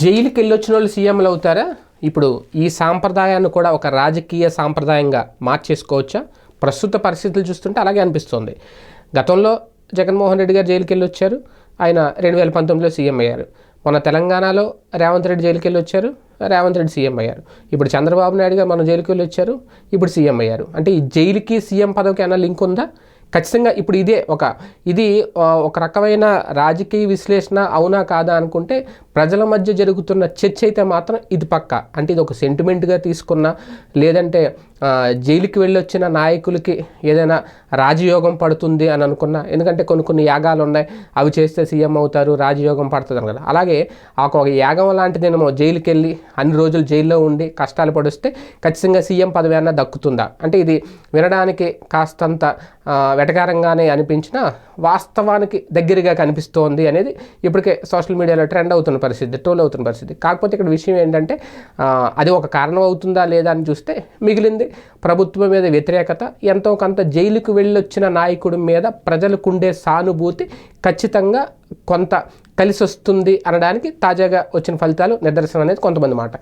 జైలుకి వెళ్ళొచ్చిన వాళ్ళు సీఎంలు అవుతారా? ఇప్పుడు ఈ సాంప్రదాయాన్ని కూడా ఒక రాజకీయ సాంప్రదాయంగా మార్చేసుకోవచ్చా? ప్రస్తుత పరిస్థితులు చూస్తుంటే అలాగే అనిపిస్తోంది. గతంలో జగన్మోహన్ రెడ్డి గారు జైలుకి వెళ్ళి వచ్చారు ఆయన రెండు వేల పంతొమ్మిదిలో సీఎం అయ్యారు. మన తెలంగాణలో రేవంత్ రెడ్డి జైలుకి వెళ్ళి వచ్చారు రేవంత్ రెడ్డి సీఎం అయ్యారు. ఇప్పుడు చంద్రబాబు నాయుడు గారు మన జైలుకి వెళ్ళి వచ్చారు ఇప్పుడు సీఎం అయ్యారు. అంటే ఈ జైలుకి సీఎం పదవికి ఏమైనా లింక్ ఉందా? ఖచ్చితంగా ఇప్పుడు ఇదే ఒక ఇది ఒక రకమైన రాజకీయ విశ్లేషణ అవునా కాదా అనుకుంటే ప్రజల మధ్య జరుగుతున్న చర్చ అయితే మాత్రం ఇది పక్క. అంటే ఇది ఒక సెంటిమెంట్గా తీసుకున్న లేదంటే జైలుకి వెళ్ళొచ్చిన నాయకులకి ఏదైనా రాజయోగం పడుతుంది అని అనుకున్నా. ఎందుకంటే కొన్ని కొన్ని యాగాలు ఉన్నాయి. అవి చేస్తే సీఎం అవుతారు రాజయోగం పడుతుంది కదా. అలాగే ఆ ఒక యాగం లాంటిదేమో జైలుకి వెళ్ళి అన్ని రోజులు జైల్లో ఉండి కష్టాలు పడిస్తే ఖచ్చితంగా సీఎం పదవి అన్న దక్కుతుందా? అంటే ఇది వినడానికి కాస్తంత వెటకారంగానే అనిపించినా వాస్తవానికి దగ్గరగా కనిపిస్తోంది అనేది ఇప్పటికే సోషల్ మీడియాలో ట్రెండ్ అవుతున్న పరిస్థితి ట్రోల్ అవుతున్న పరిస్థితి. కాకపోతే ఇక్కడ విషయం ఏంటంటే అది ఒక కారణం అవుతుందా లేదా అని చూస్తే మిగిలింది ప్రభుత్వం మీద వ్యతిరేకత ఎంతో కొంత జైలుకు వెళ్ళొచ్చిన నాయకుడి మీద ప్రజలకుండే సానుభూతి ఖచ్చితంగా కొంత కలిసి వస్తుంది అనడానికి తాజాగా వచ్చిన ఫలితాలు నిదర్శనం అనేది కొంతమంది మాట.